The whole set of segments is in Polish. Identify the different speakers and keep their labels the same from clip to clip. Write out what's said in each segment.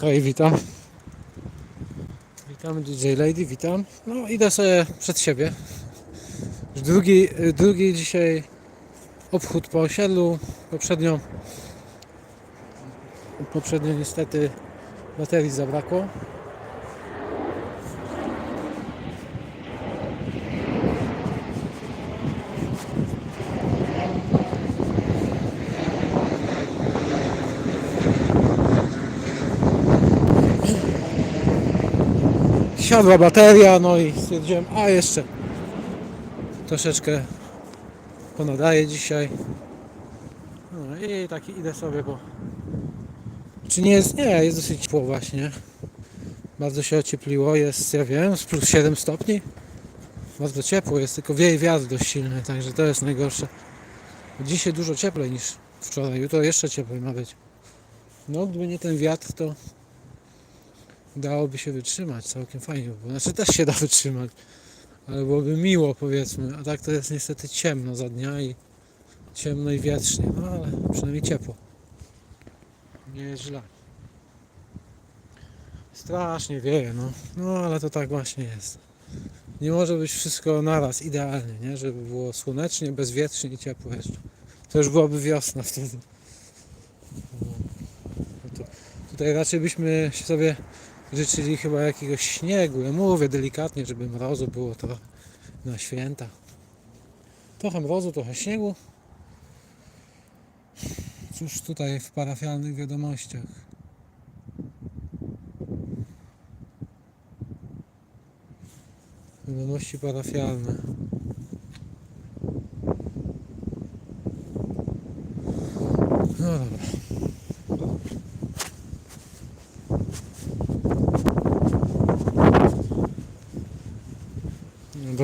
Speaker 1: Hej, witam. Witam DJ Lady, witam. No idę sobie przed siebie. Drugi, drugi dzisiaj obchód po osiedlu. Poprzednio poprzednio niestety baterii zabrakło. Siadła bateria, no i stwierdziłem, a jeszcze troszeczkę ponadaję dzisiaj. No i taki idę sobie, bo czy nie jest, nie, jest dosyć ciepło właśnie. Bardzo się ociepliło, jest, ja wiem, z plus 7 stopni. Bardzo ciepło jest, tylko wieje wiatr dość silny, także to jest najgorsze. Dzisiaj dużo cieplej niż wczoraj, jutro jeszcze cieplej ma być. No, gdyby nie ten wiatr, to dałoby się wytrzymać całkiem fajnie, bo znaczy też się da wytrzymać, ale byłoby miło powiedzmy, a tak to jest niestety ciemno za dnia i ciemno i wietrznie, no ale przynajmniej ciepło. Nie jest źle. Strasznie wieje, no. No ale to tak właśnie jest. Nie może być wszystko naraz idealnie, nie? Żeby było słonecznie, bezwietrznie i ciepło jeszcze. To już byłaby wiosna wtedy. No to tutaj raczej byśmy się sobie życzyli chyba jakiegoś śniegu. Ja mówię delikatnie, żeby mrozu było trochę na święta. Trochę mrozu, trochę śniegu. Cóż tutaj w parafialnych wiadomościach. Wiadomości parafialne. No dobra.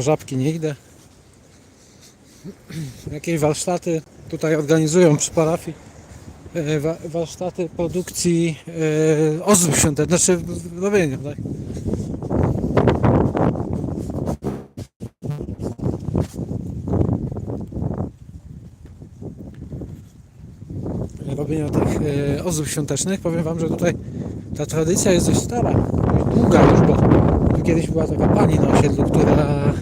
Speaker 1: Do żabki nie idę. Jakieś warsztaty tutaj organizują przy parafii. e, wa- Warsztaty produkcji e, ozdób świątecznych, znaczy robienia, tak? Robienia tych e, ozdób świątecznych. Powiem Wam, że tutaj ta tradycja jest dość stara, długa już, bo tu kiedyś była taka pani na osiedlu, która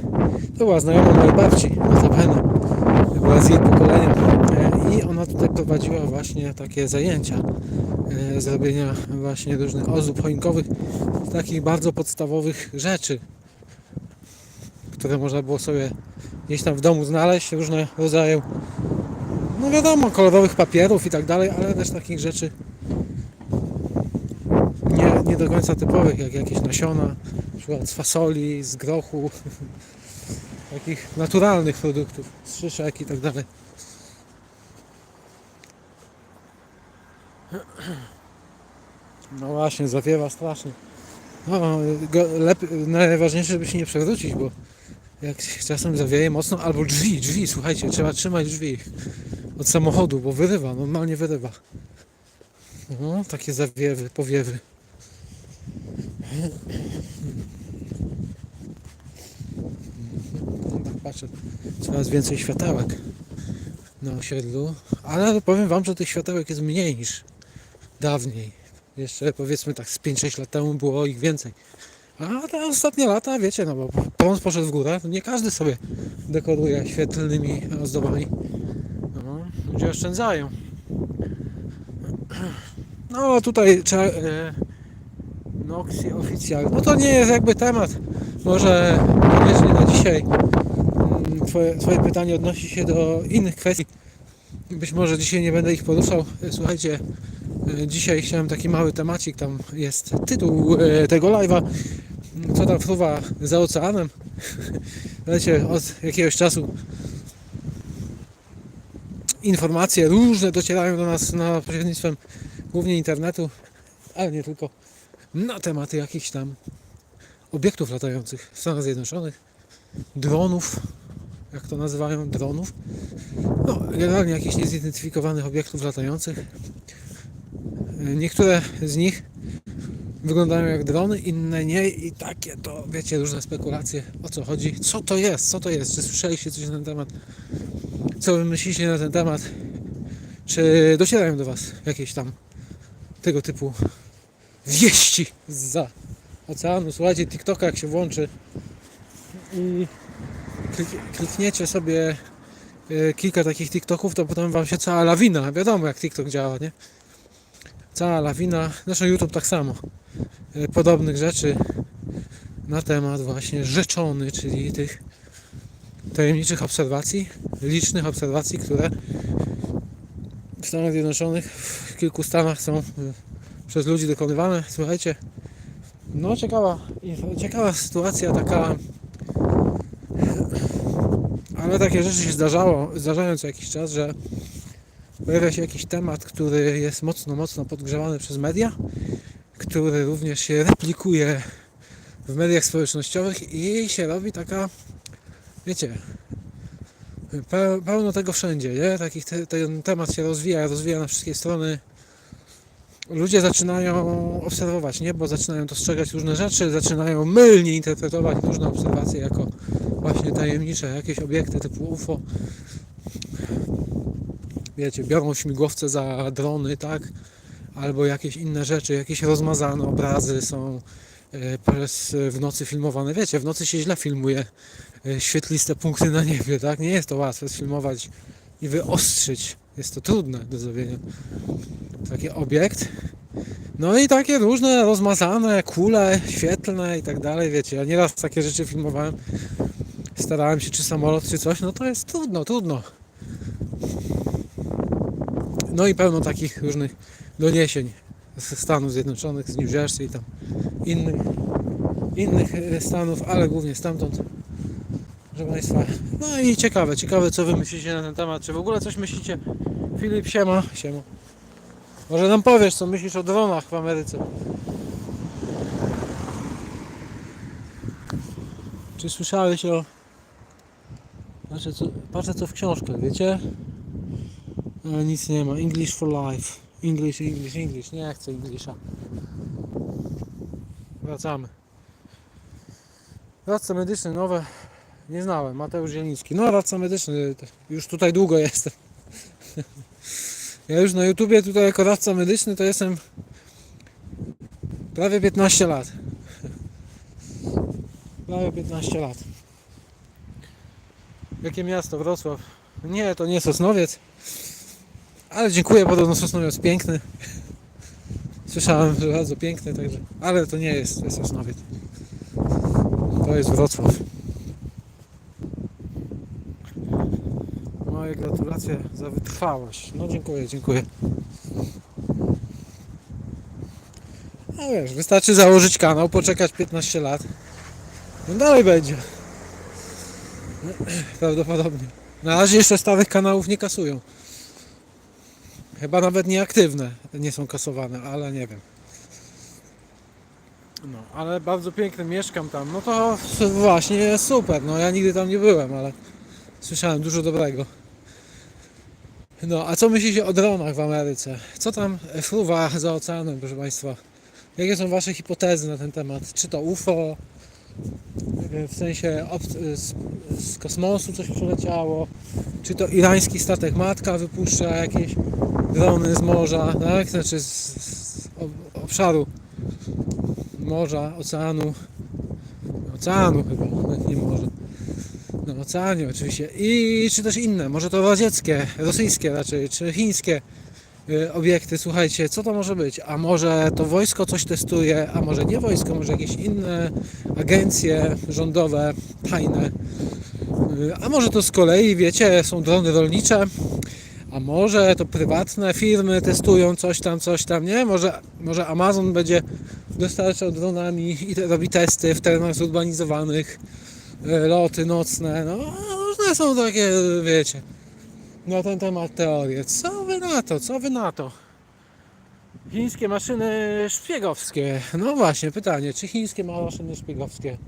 Speaker 1: była znajoma mojej babci, notabene. Była z jej pokolenia. E, I ona tutaj prowadziła właśnie takie zajęcia e, zrobienia właśnie różnych ozdób choinkowych, takich bardzo podstawowych rzeczy, które można było sobie gdzieś tam w domu znaleźć, różne rodzaje, no wiadomo, kolorowych papierów i tak dalej, ale też takich rzeczy nie, nie do końca typowych, jak jakieś nasiona, na przykład z fasoli, z grochu, takich naturalnych produktów, z szyszek i tak dalej. No właśnie, zawiewa strasznie. No, lep, najważniejsze, żeby się nie przewrócić, bo jak czasem zawieje mocno, albo drzwi, drzwi, słuchajcie, trzeba trzymać drzwi od samochodu, bo wyrywa, normalnie wyrywa. No, takie zawiewy, powiewy. Patrzę, coraz więcej światełek na osiedlu, ale powiem Wam, że tych światełek jest mniej niż dawniej. Jeszcze powiedzmy tak z 5-6 lat temu było ich więcej. A te ostatnie lata, wiecie, no bo prąd poszedł w górę, nie każdy sobie dekoruje świetlnymi ozdobami. No, ludzie oszczędzają. No tutaj trzeba... E, Noxi oficjal. No to nie jest jakby temat. Może koniecznie na dzisiaj. Twoje, twoje pytanie odnosi się do innych kwestii. Być może dzisiaj nie będę ich poruszał. Słuchajcie, e, dzisiaj chciałem taki mały temacik. Tam jest tytuł e, tego live'a. Co tam fruwa za oceanem? Wiecie, od jakiegoś czasu informacje różne docierają do nas na pośrednictwem głównie internetu, ale nie tylko, na tematy jakichś tam obiektów latających w Stanach Zjednoczonych, dronów, jak to nazywają, dronów. No, generalnie jakichś niezidentyfikowanych obiektów latających. Niektóre z nich wyglądają jak drony, inne nie i takie to, wiecie, różne spekulacje, o co chodzi, co to jest, co to jest, czy słyszeliście coś na ten temat, co wy myślicie na ten temat, czy docierają do Was jakieś tam tego typu wieści za oceanu. Słuchajcie, TikToka jak się włączy i klikniecie sobie e, kilka takich TikToków, to potem wam się cała lawina, wiadomo jak TikTok działa, nie? Cała lawina, zresztą YouTube tak samo, e, podobnych rzeczy na temat właśnie rzeczony, czyli tych tajemniczych obserwacji, licznych obserwacji, które w Stanach Zjednoczonych, w kilku stanach są y, przez ludzi dokonywane. Słuchajcie, no ciekawa, ciekawa sytuacja taka, ale takie rzeczy się zdarzało, zdarzają co jakiś czas, że pojawia się jakiś temat, który jest mocno, mocno podgrzewany przez media, który również się replikuje w mediach społecznościowych i się robi taka, wiecie, pe- pełno tego wszędzie, nie? Takich te, ten temat się rozwija, rozwija na wszystkie strony. Ludzie zaczynają obserwować niebo, zaczynają dostrzegać różne rzeczy, zaczynają mylnie interpretować różne obserwacje jako właśnie tajemnicze jakieś obiekty typu UFO. Wiecie, biorą śmigłowce za drony, tak? Albo jakieś inne rzeczy, jakieś rozmazane obrazy są e, przez, w nocy filmowane. Wiecie, w nocy się źle filmuje e, świetliste punkty na niebie, tak? Nie jest to łatwe sfilmować i wyostrzyć. Jest to trudne do zrobienia. Taki obiekt. No i takie różne rozmazane kule świetlne i tak dalej, wiecie. Ja nieraz takie rzeczy filmowałem. Starałem się, czy samolot, czy coś. No to jest trudno, trudno. No i pełno takich różnych doniesień ze Stanów Zjednoczonych, z New Jersey i tam innych, innych e, stanów, ale głównie stamtąd. Proszę Państwa, no i ciekawe, ciekawe co Wy myślicie na ten temat, czy w ogóle coś myślicie? Filip, siema, siema. Może nam powiesz, co myślisz o dronach w Ameryce? Czy słyszałeś o... Patrzę co, patrzę co w książkach, wiecie? Ale nic nie ma. English for life. English, English, English. Nie chcę Englisha. Wracamy. Radca medyczny nowe. Nie znałem. Mateusz Zieliński. No radca medyczny. Już tutaj długo jestem. Ja już na YouTubie tutaj jako radca medyczny to jestem prawie 15 lat. Prawie 15 lat. Jakie miasto? Wrocław. Nie, to nie Sosnowiec. Ale dziękuję, podobno Sosnowiec piękny. Słyszałem, że bardzo piękny, także. Ale to nie jest, to jest Sosnowiec. To jest Wrocław. Moje gratulacje za wytrwałość. No dziękuję, dziękuję. No wiesz, wystarczy założyć kanał, poczekać 15 lat. No dalej będzie. Prawdopodobnie. Na razie jeszcze starych kanałów nie kasują. Chyba nawet nieaktywne nie są kasowane, ale nie wiem. No, ale bardzo piękny, mieszkam tam. No to właśnie super. No ja nigdy tam nie byłem, ale słyszałem dużo dobrego. No, a co myślicie o dronach w Ameryce? Co tam fruwa za oceanem, proszę Państwa? Jakie są Wasze hipotezy na ten temat? Czy to UFO? W sensie ob- z, kosmosu coś przyleciało? Czy to irański statek matka wypuszcza jakieś drony z morza, tak? Znaczy z, z ob- obszaru morza, oceanu. Oceanu chyba, nie morza. No oceanie oczywiście. I czy też inne, może to radzieckie, rosyjskie raczej, czy chińskie obiekty. Słuchajcie, co to może być? A może to wojsko coś testuje, a może nie wojsko, może jakieś inne agencje rządowe, tajne. Y, A może to z kolei, wiecie, są drony rolnicze, a może to prywatne firmy testują coś tam, coś tam, nie? Może, może Amazon będzie dostarczał dronami i robi testy w terenach zurbanizowanych, e, loty nocne, no różne są takie, wiecie, na ten temat teorie. Co wy na to, co wy na to? Chińskie maszyny szpiegowskie. No właśnie, pytanie, czy chińskie maszyny szpiegowskie?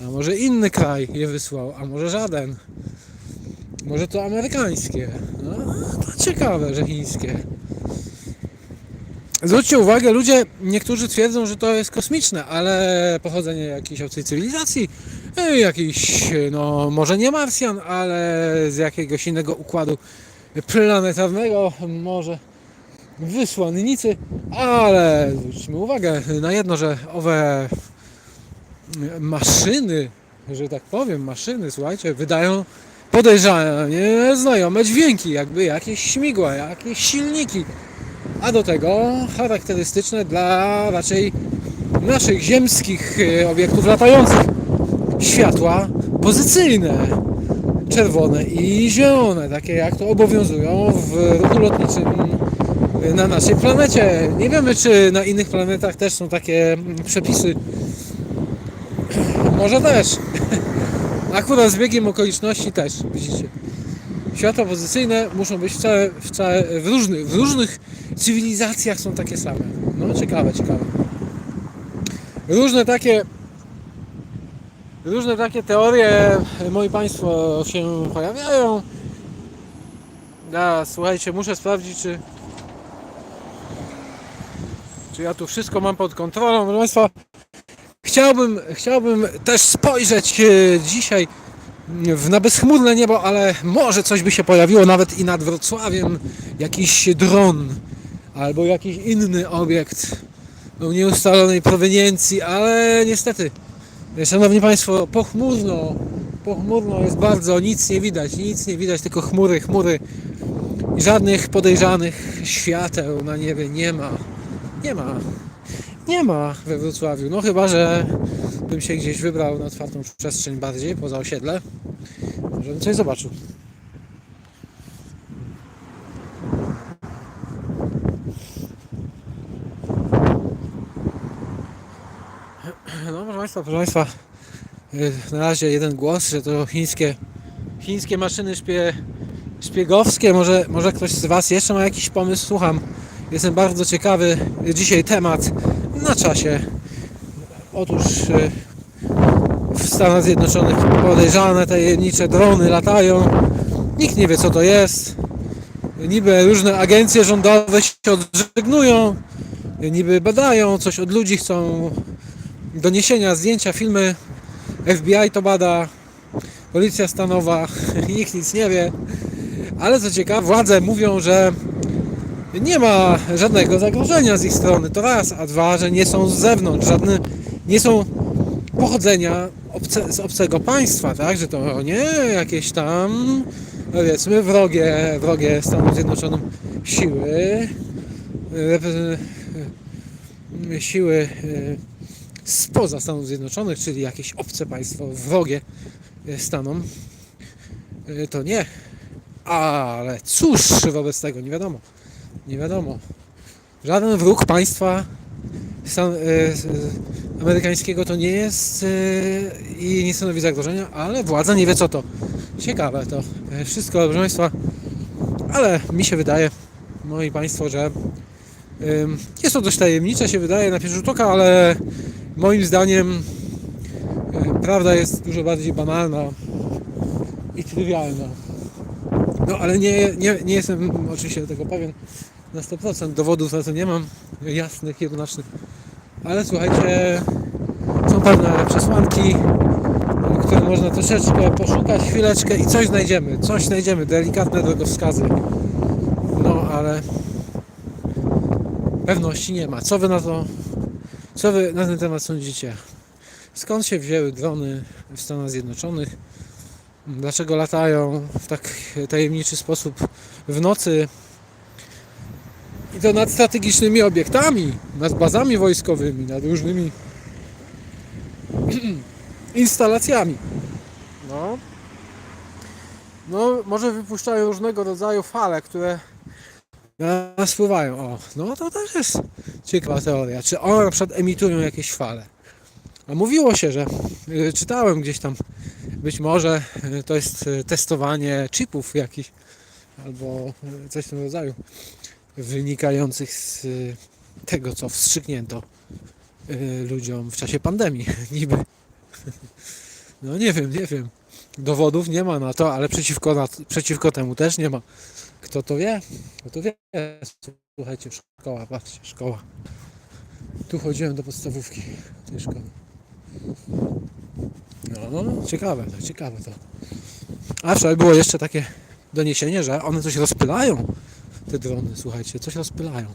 Speaker 1: A może inny kraj je wysłał, a może żaden? Może to amerykańskie. No, to ciekawe, że chińskie. Zwróćcie uwagę, ludzie, niektórzy twierdzą, że to jest kosmiczne, ale pochodzenie jakiejś obcej cywilizacji, e, jakiś, no może nie Marsjan, ale z jakiegoś innego układu planetarnego, może wysłannicy, ale zwróćmy uwagę na jedno, że owe maszyny, że tak powiem, maszyny, słuchajcie, wydają podejrzanie znajome dźwięki, jakby jakieś śmigła, jakieś silniki, a do tego charakterystyczne dla raczej naszych ziemskich obiektów latających. Światła pozycyjne, czerwone i zielone, takie jak to obowiązują w ruchu lotniczym na naszej planecie. Nie wiemy, czy na innych planetach też są takie przepisy. Może też. Akurat z biegiem okoliczności też, widzicie. Światła pozycyjne muszą być w, różnych, w różnych cywilizacjach są takie same. No ciekawe, ciekawe. Różne takie różne takie teorie, moi Państwo, się pojawiają. Ja, słuchajcie, muszę sprawdzić, czy czy ja tu wszystko mam pod kontrolą. Proszę Państwa, chciałbym, chciałbym też spojrzeć e, dzisiaj na bezchmurne niebo, ale może coś by się pojawiło nawet i nad Wrocławiem. Jakiś dron albo jakiś inny obiekt nieustalonej proweniencji, ale niestety, szanowni Państwo, pochmurno, pochmurno jest bardzo, nic nie widać, nic nie widać, tylko chmury, chmury żadnych podejrzanych świateł na niebie nie ma. Nie ma. Nie ma we Wrocławiu. No chyba, że bym się gdzieś wybrał na otwartą przestrzeń bardziej, poza osiedle. Może bym coś zobaczył. No proszę Państwa, proszę Państwa, yy, na razie jeden głos, że to chińskie, chińskie maszyny szpie, szpiegowskie. Może, może ktoś z Was jeszcze ma jakiś pomysł? Słucham. Jestem bardzo ciekawy. Dzisiaj temat na czasie. Otóż yy, w Stanach Zjednoczonych podejrzane tajemnicze drony latają. Nikt nie wie co to jest. Niby różne agencje rządowe się odżegnują. Niby badają, coś od ludzi chcą. Doniesienia, zdjęcia, filmy. FBI to bada. Policja stanowa. Nikt nic nie wie. Ale co ciekawe, władze mówią, że nie ma żadnego zagrożenia z ich strony. To raz, a dwa, że nie są z zewnątrz, żadne nie są pochodzenia obce, z obcego państwa, tak? Że to nie jakieś tam powiedzmy wrogie, wrogie Stanom Zjednoczonym siły repre- siły e, spoza Stanów Zjednoczonych, czyli jakieś obce państwo wrogie Stanom, e, to nie. Ale cóż wobec tego, nie wiadomo. Nie wiadomo. Żaden wróg państwa stan, s- e, amerykańskiego to nie jest e, i nie stanowi zagrożenia, ale władza nie wie co to. Ciekawe to. Wszystko, proszę Państwa, ale mi się wydaje, moi Państwo, że ym, jest to dość tajemnicze, się wydaje na pierwszy rzut oka, ale moim zdaniem e, prawda jest dużo bardziej banalna i trywialna. No ale nie, nie, nie jestem oczywiście tego pewien na 100%. Dowodów na to nie mam jasnych, jednoznacznych. Ale słuchajcie, są pewne przesłanki, które można troszeczkę poszukać, chwileczkę i coś znajdziemy. Coś znajdziemy, delikatne drogowskazy. No ale pewności nie ma. Co wy na to, co wy na ten temat sądzicie? Skąd się wzięły drony w Stanach Zjednoczonych? Dlaczego latają w tak tajemniczy sposób w nocy? I to nad strategicznymi obiektami, nad bazami wojskowymi, nad różnymi instalacjami. No. No, może wypuszczają różnego rodzaju fale, które na nas wpływają. O, no to też jest ciekawa teoria. Czy one na przykład emitują jakieś fale? A mówiło się, że y, czytałem gdzieś tam, być może y, to jest y, testowanie chipów jakichś albo coś w tym rodzaju wynikających z tego, co wstrzyknięto ludziom w czasie pandemii. Niby. No nie wiem, nie wiem. Dowodów nie ma na to, ale przeciwko, na, przeciwko temu też nie ma. Kto to wie? Kto to wie? Słuchajcie, szkoła, patrzcie, szkoła. Tu chodziłem do podstawówki tej szkoły. No, no, ciekawe to, ciekawe to. A wczoraj było jeszcze takie doniesienie, że one coś rozpylają. te drony, słuchajcie, coś rozpylają.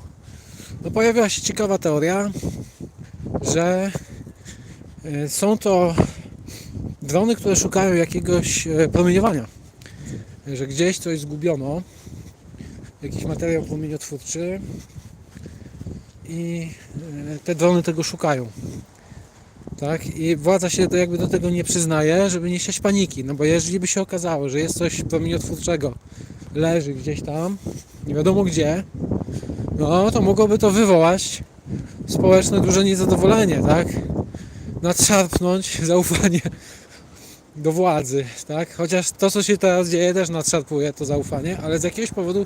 Speaker 1: No pojawiła się ciekawa teoria, że e, są to drony, które szukają jakiegoś e, promieniowania. Że gdzieś coś zgubiono, jakiś materiał promieniotwórczy i e, te drony tego szukają. Tak? I władza się do, jakby do tego nie przyznaje, żeby nie siać paniki. No bo jeżeli by się okazało, że jest coś promieniotwórczego, leży gdzieś tam, nie wiadomo gdzie, no to mogłoby to wywołać społeczne duże niezadowolenie, tak? Nadszarpnąć zaufanie do władzy, tak? Chociaż to, co się teraz dzieje, też nadszarpuje to zaufanie, ale z jakiegoś powodu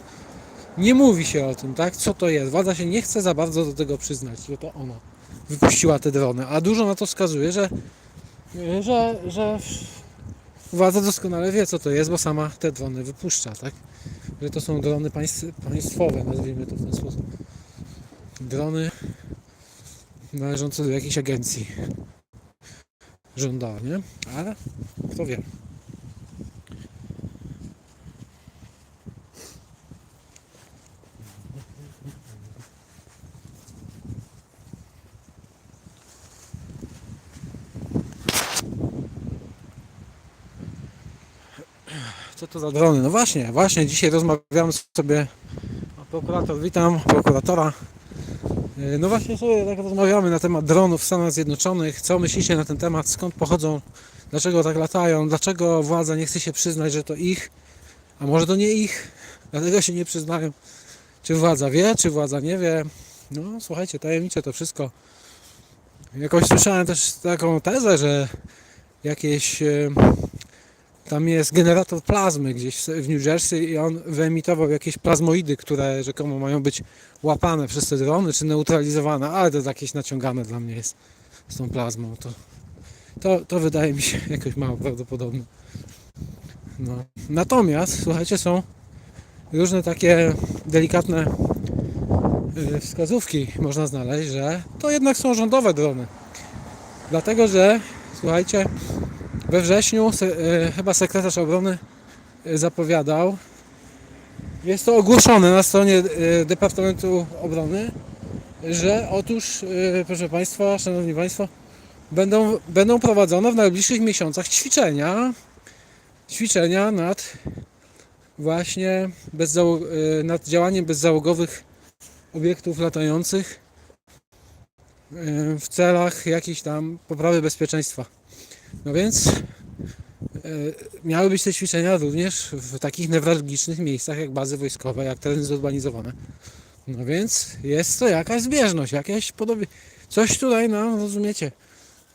Speaker 1: nie mówi się o tym, tak? Co to jest? Władza się nie chce za bardzo do tego przyznać, że to ona wypuściła te drony, a dużo na to wskazuje, że, że, że władza doskonale wie, co to jest, bo sama te drony wypuszcza, tak? Że to są drony państw, państwowe, nazwijmy to w ten sposób. Drony należące do jakiejś agencji rządowej, nie? Ale kto wie. Co to za drony? No właśnie, właśnie dzisiaj rozmawiamy sobie. Prokurator, witam, prokuratora. Yy, No właśnie sobie tak rozmawiamy na temat dronów w Stanach Zjednoczonych. Co myślicie na ten temat? Skąd pochodzą? Dlaczego tak latają? Dlaczego władza nie chce się przyznać, że to ich? A może to nie ich? Dlatego się nie przyznają. Czy władza wie, czy władza nie wie? No słuchajcie, tajemnicze to wszystko. Jakoś słyszałem też taką tezę, że jakieś e, tam jest generator plazmy gdzieś w New Jersey i on wyemitował jakieś plazmoidy, które rzekomo mają być łapane przez te drony, czy neutralizowane, ale to jakieś naciągane dla mnie jest z tą plazmą. To, to, to wydaje mi się jakoś mało prawdopodobne. No. Natomiast, słuchajcie, są różne takie delikatne y, wskazówki można znaleźć, że to jednak są rządowe drony. Dlatego, że słuchajcie, we wrześniu se, e, chyba sekretarz obrony e, zapowiadał, jest to ogłoszone na stronie e, Departamentu Obrony, że otóż, e, proszę Państwa, Szanowni Państwo, będą, będą prowadzone w najbliższych miesiącach ćwiczenia, ćwiczenia nad właśnie bezzałog, nad działaniem bezzałogowych obiektów latających w celach jakichś tam poprawy bezpieczeństwa. No więc e, miały być te ćwiczenia również w takich newralgicznych miejscach jak bazy wojskowe, jak tereny zurbanizowane. No więc jest to jakaś zbieżność, jakieś podobie... Coś tutaj nam, rozumiecie,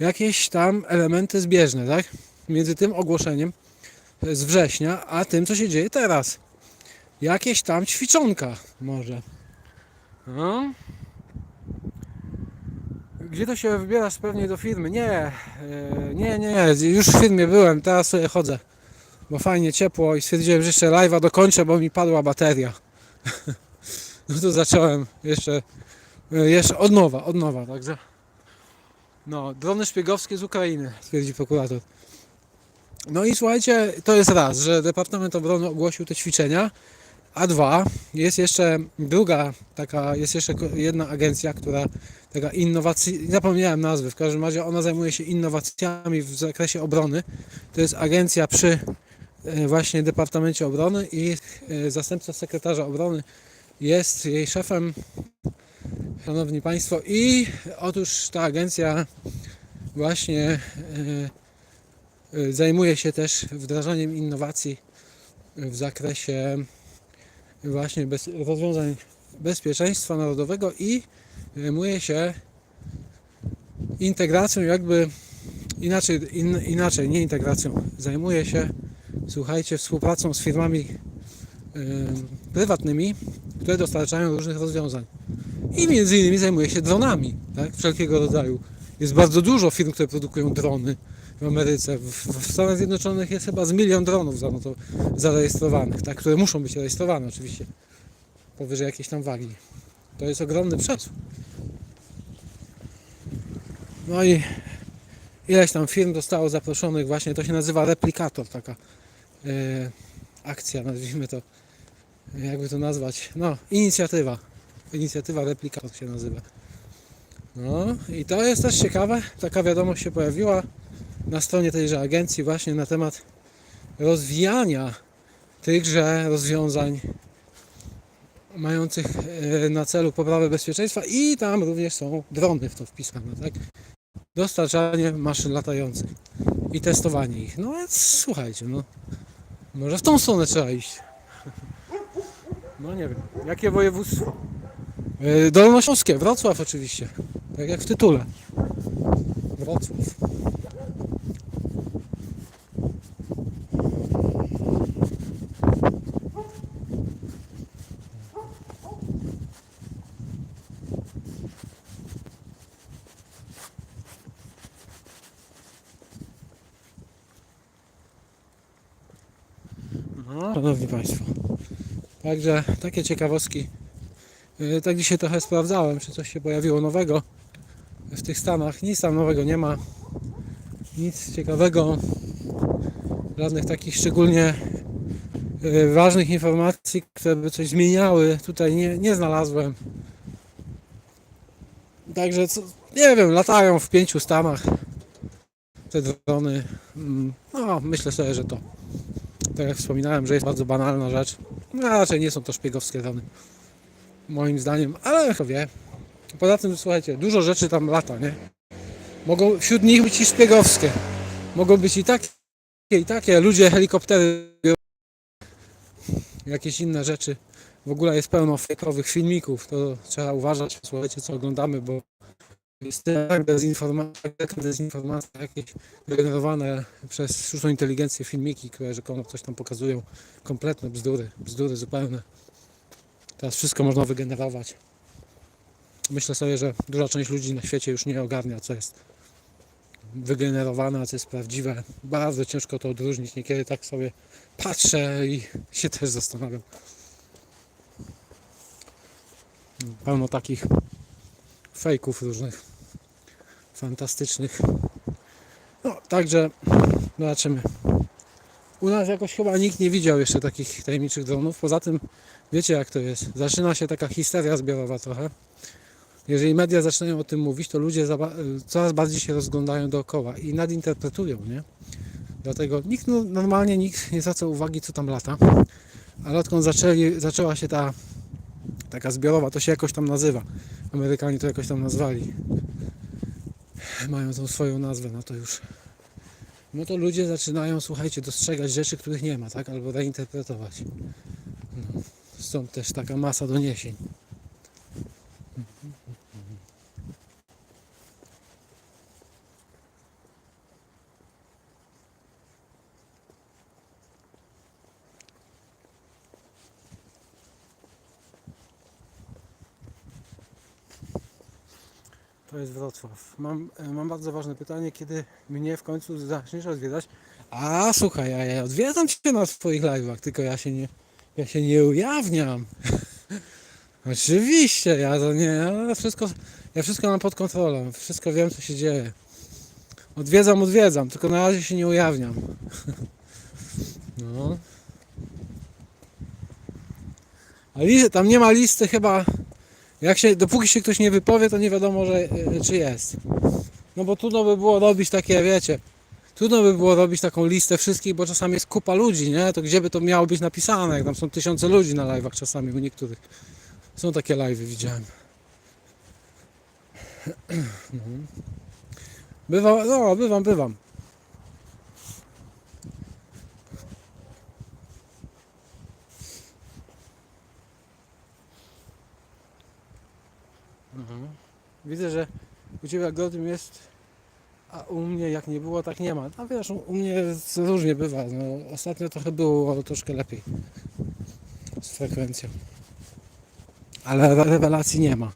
Speaker 1: jakieś tam elementy zbieżne, tak? Między tym ogłoszeniem z września, a tym, co się dzieje teraz. Jakieś tam ćwiczonka może. No. Gdzie to się wybierasz pewnie do firmy? Nie, e, nie, nie, już w firmie byłem, teraz sobie chodzę. Bo fajnie ciepło i stwierdziłem, że jeszcze live'a dokończę, bo mi padła bateria. No to zacząłem jeszcze, e, jeszcze od nowa, od nowa, także. No, drony szpiegowskie z Ukrainy, stwierdzi prokurator. No i słuchajcie, to jest raz, że Departament Obrony ogłosił te ćwiczenia, a dwa, jest jeszcze druga taka, jest jeszcze jedna agencja, która taka innowacji, zapomniałem nazwy, w każdym razie ona zajmuje się innowacjami w zakresie obrony. To jest agencja przy e, właśnie Departamencie Obrony i e, zastępca sekretarza obrony jest jej szefem, szanowni państwo, i otóż ta agencja właśnie e, zajmuje się też wdrażaniem innowacji w zakresie właśnie bez, rozwiązań bezpieczeństwa narodowego i zajmuje się integracją jakby inaczej, in, inaczej, nie integracją, zajmuje się, słuchajcie, współpracą z firmami y, prywatnymi, które dostarczają różnych rozwiązań. I między innymi zajmuje się dronami, tak, wszelkiego rodzaju. Jest bardzo dużo firm, które produkują drony w Ameryce. W, w Stanach Zjednoczonych jest chyba z milion dronów za- no to zarejestrowanych, tak, które muszą być rejestrowane oczywiście powyżej jakiejś tam wagi. To jest ogromny przesób. No i ileś tam firm zostało zaproszonych właśnie, to się nazywa replikator, taka e, akcja, nazwijmy to, jakby to nazwać, no, inicjatywa. Inicjatywa Replikator się nazywa. No i to jest też ciekawe, taka wiadomość się pojawiła na stronie tejże agencji właśnie na temat rozwijania tychże rozwiązań mających e, na celu poprawę bezpieczeństwa i tam również są drony w to wpisane, tak? Dostarczanie maszyn latających i testowanie ich. No więc słuchajcie, no może w tą stronę trzeba iść. No nie wiem, jakie województwo? E, Dolnośląskie, Wrocław oczywiście, tak jak w tytule. Wrocław. No, szanowni Państwo. Także takie ciekawostki. Yy, Tak dzisiaj trochę sprawdzałem, czy coś się pojawiło nowego w tych Stanach. Nic tam nowego nie ma. Nic ciekawego. Żadnych takich szczególnie yy, ważnych informacji, które by coś zmieniały. Tutaj nie, nie znalazłem. Także co, nie wiem, latają w pięciu Stanach te drony. Mm, No, myślę sobie, że to tak jak wspominałem, że jest bardzo banalna rzecz. No, raczej nie są to szpiegowskie drony. Moim zdaniem, ale kto wie. Poza tym, słuchajcie, dużo rzeczy tam lata, nie? Mogą wśród nich być i szpiegowskie. Mogą być i takie, i takie. Ludzie, helikoptery, jakieś inne rzeczy. W ogóle jest pełno fejkowych filmików. To trzeba uważać, słuchajcie, co oglądamy, bo jest tak dezinformacja, tak dezinformacja jakieś wygenerowane przez sztuczną inteligencję filmiki, które rzekomo coś tam pokazują. Kompletne bzdury, bzdury zupełne. Teraz wszystko można wygenerować. Myślę sobie, że duża część ludzi na świecie już nie ogarnia, co jest wygenerowane, a co jest prawdziwe. Bardzo ciężko to odróżnić. Niekiedy tak sobie patrzę i się też zastanawiam. Pełno takich fejków różnych, fantastycznych. No, także zobaczymy. U nas jakoś chyba nikt nie widział jeszcze takich tajemniczych dronów. Poza tym, wiecie jak to jest. Zaczyna się taka histeria zbiorowa trochę. Jeżeli media zaczynają o tym mówić, to ludzie coraz bardziej się rozglądają dookoła i nadinterpretują, nie? Dlatego nikt, no, normalnie nikt nie zwraca uwagi, co tam lata. Ale odkąd zaczęli, zaczęła się ta taka zbiorowa, to się jakoś tam nazywa. Amerykanie to jakoś tam nazwali. Mają tą swoją nazwę na to już. No to ludzie zaczynają, słuchajcie, dostrzegać rzeczy, których nie ma, tak? Albo reinterpretować. No. Stąd też taka masa doniesień. Wrocław. Mam, e, mam bardzo ważne pytanie, kiedy mnie w końcu zaczniesz odwiedzać? A słuchaj, ja, ja odwiedzam Cię na swoich live'ach, tylko ja się nie, ja się nie ujawniam. Oczywiście, ja to nie, ja wszystko, ja wszystko mam pod kontrolą, wszystko wiem co się dzieje. Odwiedzam, odwiedzam, tylko na razie się nie ujawniam. No. A tam nie ma listy chyba jak się, dopóki się ktoś nie wypowie, to nie wiadomo, że, e, czy jest. No bo trudno by było robić takie, wiecie, trudno by było robić taką listę wszystkich, bo czasami jest kupa ludzi, nie? To gdzie by to miało być napisane, jak tam są tysiące ludzi na live'ach czasami u niektórych. Są takie live'y, widziałem. No. Bywa, no, bywam, bywam. Widzę, że u Ciebie algorytm jest, a u mnie jak nie było, tak nie ma. A wiesz, u mnie różnie bywa. No, ostatnio trochę było troszkę lepiej z frekwencją. Ale re- rewelacji nie ma.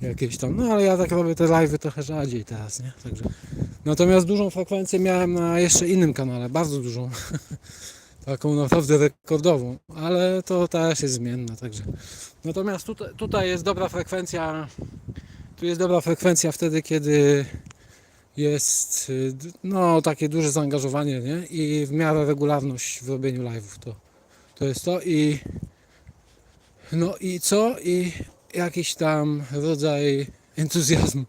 Speaker 1: Jakieś tam. No ale ja tak robię te live'y trochę rzadziej teraz, nie? Także. Natomiast dużą frekwencję miałem na jeszcze innym kanale, bardzo dużą. Taką naprawdę rekordową, ale to też jest zmienna, także. Natomiast tutaj, tutaj jest dobra frekwencja. Tu jest dobra frekwencja wtedy, kiedy jest y, no takie duże zaangażowanie, nie? I w miarę regularność w robieniu live'ów to, to jest to i No i co? I jakiś tam rodzaj entuzjazmu,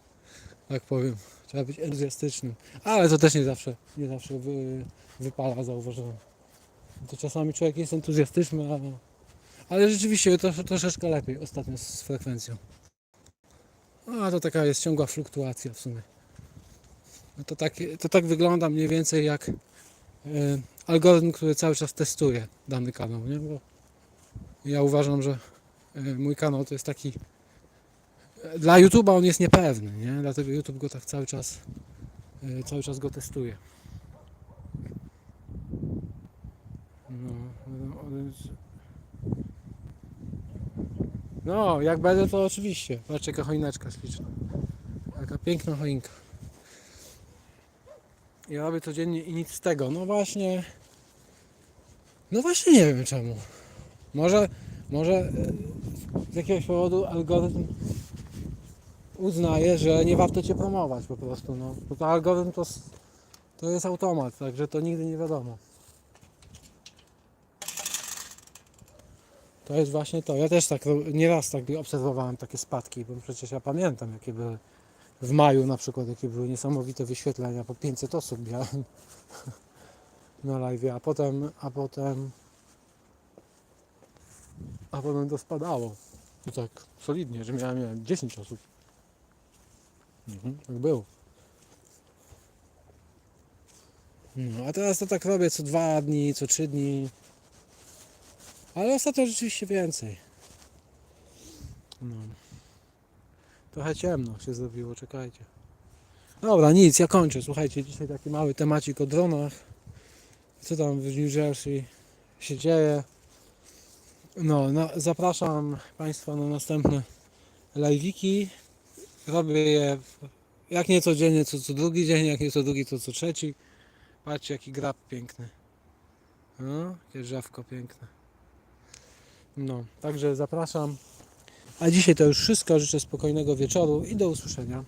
Speaker 1: tak powiem. Trzeba być entuzjastycznym. Ale to też nie zawsze, nie zawsze wy, wypala, zauważyłem. To czasami człowiek jest entuzjastyczny, ale, ale rzeczywiście to troszeczkę lepiej ostatnio z frekwencją. A to taka jest ciągła fluktuacja w sumie. No to, tak, to tak wygląda mniej więcej jak e, algorytm, który cały czas testuje dany kanał, nie? Bo ja uważam, że e, mój kanał to jest taki e, dla YouTube'a on jest niepewny, nie? Dlatego YouTube go tak cały czas e, cały czas go testuje. No, no, no, jak będę to oczywiście. Patrz jaka choineczka śliczna. Jaka piękna choinka. Ja robię codziennie i nic z tego. No właśnie. No właśnie nie wiem czemu. Może, może e, z jakiegoś powodu algorytm uznaje, że nie warto cię promować po prostu. No. Bo to algorytm to, to jest automat, także to nigdy nie wiadomo. To jest właśnie to. Ja też tak nieraz tak obserwowałem takie spadki, bo przecież ja pamiętam jakie były w maju na przykład, jakie były niesamowite wyświetlenia, po 500 osób miałem na live, a potem, a potem a potem to spadało. I tak solidnie, że miałem, miałem 10 osób. Mhm, tak było. No, a teraz to tak robię co dwa dni, co trzy dni. Ale ostatnio rzeczywiście więcej. No. Trochę ciemno się zrobiło, czekajcie. Dobra, nic, ja kończę. Słuchajcie, dzisiaj taki mały temacik o dronach. Co tam w New Jersey się dzieje. No, no zapraszam Państwa na następne live'iki. Robię je jak nie codziennie, co co drugi dzień, jak nie co drugi, to co trzeci. Patrzcie jaki grab piękny. No, jakie drzewko piękne. No, także zapraszam. A dzisiaj to już wszystko. Życzę spokojnego wieczoru i do usłyszenia.